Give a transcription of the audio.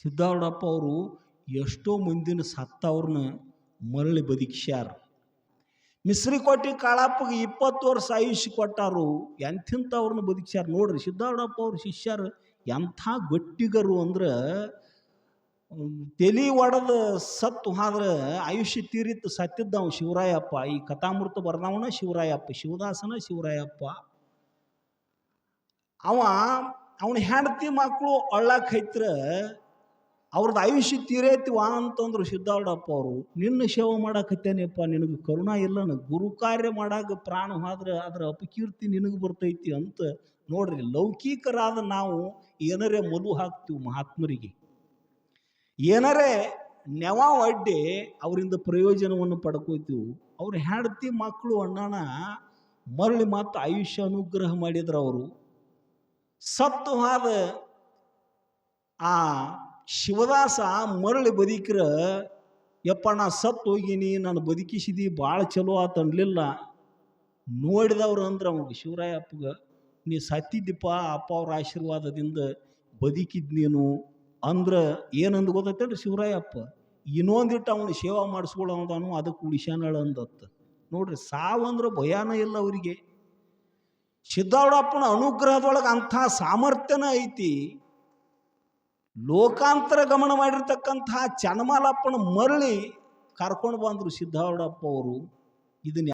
ಸಿದ್ದಾರೂಢಪ್ಪ ಅವರು ಎಷ್ಟೋ ಮಂದಿನ ಸತ್ತವ್ರನ್ನ ಮರಳಿ ಬದುಕಿಸ್ಯಾರ. ಮಿಸ್ರಿಕೋಟಿ ಕಾಳಪ್ಪಗೆ ಇಪ್ಪತ್ತು ವರ್ಷ ಆಯುಷ್ಯ ಕೊಟ್ಟಾರು, ಎಂಥಿಂಥವ್ರನ್ನ ಬದುಕಿಸ್ಯಾರ ನೋಡ್ರಿ. ಸಿದ್ದಾರೂಢಪ್ಪ ಅವ್ರ ಶಿಷ್ಯರು ಎಂಥ ಗಟ್ಟಿಗರು ಅಂದ್ರೆ ತೆಲಿ ಒಡೆದು ಸತ್ತು ಆದ್ರೆ ಆಯುಷ್ಯ ತೀರಿತ್ತು ಸತ್ತಿದ್ದವ ಶಿವರಾಯಪ್ಪ, ಈ ಕಥಾಮೃತ ಬರ್ದವನ ಶಿವರಾಯಪ್ಪ, ಶಿವದಾಸನ ಶಿವರಾಯಪ್ಪ. ಅವ, ಅವನ ಹೆಂಡತಿ ಮಕ್ಕಳು ಅಳ್ಳಕ್ಕೆ ಹೈತ್ರ ಅವ್ರದ್ದು ಆಯುಷ್ಯ ತೀರೈತಿವ ಅಂತಂದ್ರು ಸಿದ್ಧಾರ್ಡಪ್ಪ ಅವರು, ನಿನ್ನ ಸೇವೆ ಮಾಡಕತ್ತೇನಪ್ಪ, ನಿನಗೆ ಕರುಣ ಇಲ್ಲನ ಗುರು ಕಾರ್ಯ ಮಾಡಾಕ ಪ್ರಾಣ ಹೋದ್ರೆ ಅದರ ಅಪಕೀರ್ತಿ ನಿನಗೆ ಬರ್ತೈತಿ ಅಂತ ನೋಡ್ರಿ, ಲೌಕಿಕರಾದ ನಾವು ಏನರೇ ಮಲು ಹಾಕ್ತೀವಿ ಮಹಾತ್ಮರಿಗೆ. ಏನರೇ ನೆವ ಅಡ್ಡಿ ಅವರಿಂದ ಪ್ರಯೋಜನವನ್ನು ಪಡ್ಕೋತೀವಿ. ಅವ್ರ ಹೆಂಡತಿ ಮಕ್ಕಳು ಅಣ್ಣನ ಮರಳಿ ಮತ್ತು ಆಯುಷ್ಯ ಅನುಗ್ರಹ ಮಾಡಿದ್ರು ಅವರು. ಸತ್ತು ಹಾದ ಆ ಶಿವದಾಸ ಮರಳಿ ಬದುಕ್ರ, ಯಪ್ಪ ನಾ ಸತ್ತು ಹೋಗಿನಿ, ನಾನು ಬದುಕಿಸಿದಿ ಭಾಳ ಚಲೋ ಆತ ಅನ್ಲಿಲ್ಲ. ನೋಡಿದವ್ರು ಅಂದ್ರೆ ಅವ್ನಿಗೆ ಶಿವರಾಯಪ್ಪಗ, ನೀ ಸತ್ತಿದ್ದಿಪ್ಪ, ಅಪ್ಪ ಅವ್ರ ಆಶೀರ್ವಾದದಿಂದ ಬದುಕಿದ್ ನೀನು. ಅಂದ್ರೆ ಏನಂದು ಗೊತ್ತೈತೇನ್ರಿ ಶಿವರಾಯಪ್ಪ? ಇನ್ನೊಂದಿಟ್ಟು ಅವನು ಸೇವಾ ಮಾಡಿಸ್ಕೊಳ್ಳೋದಾನು ಅದಕ್ಕೆ ಉಳಿಸ್ಯಾನಳ ಅಂದತ್ತ. ನೋಡ್ರಿ ಸಾವಂದ್ರೆ ಭಯಾನ ಇಲ್ಲ ಅವರಿಗೆ. ಸಿದ್ದಾವಡಪ್ಪನ ಅನುಗ್ರಹದೊಳಗೆ ಅಂಥ ಸಾಮರ್ಥ್ಯನ ಐತಿ. ಲೋಕಾಂತರ ಗಮನ ಮಾಡಿರ್ತಕ್ಕಂತಹ ಚನ್ನಮಾಲಪ್ಪನ ಮರಳಿ ಕರ್ಕೊಂಡು ಬಂದರು ಸಿದ್ದಾರೂಢಪ್ಪ ಅವರು ಇದನ್ನ